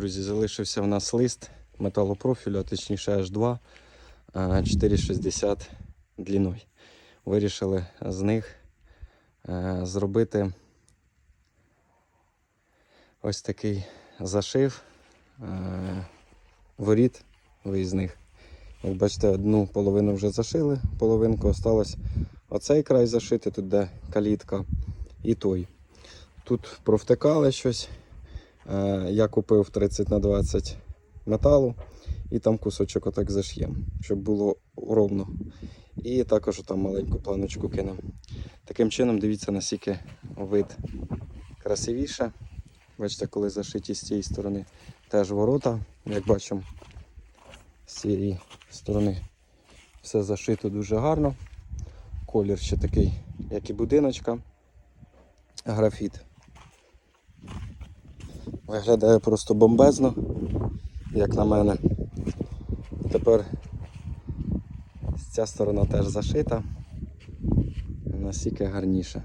Друзі, залишився в нас лист металопрофілю, а точніше H2 е, 4,60 длиною. Вирішили з них е, зробити ось такий зашив е, воріт виїзних. Як бачите, одну половину вже зашили, половинку осталось оцей край зашити, тут де калітка, і той. Тут провтикали щось. Е, Я купив 30 на 20 металу і там кусочок отак заш'єм, щоб було ровно. І також там маленьку планочку кинемо. Таким чином, дивіться, наскільки вид красивіше. Бачите, коли зашиті з цієї сторони теж ворота, як бачимо, з цієї сторони все зашито дуже гарно. Колір ще такий, як і будиночка. Графіт. Виглядає просто бомбезно, як на мене. Тепер ця сторона теж зашита. Настільки гарніше.